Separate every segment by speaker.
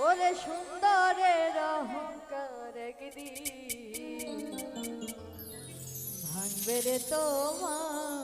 Speaker 1: ওরে সুন্দরের অহংকার একদিন ভাঙবে রে তোমার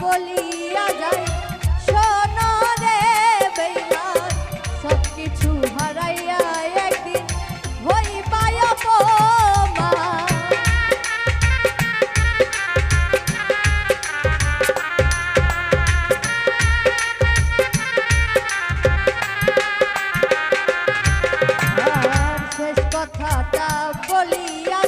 Speaker 1: বলিয়া যায় শোনো রে বেইমান সব কিছু হারাইয়া একদিন হই পায় শেষ কথাটা বলিয়া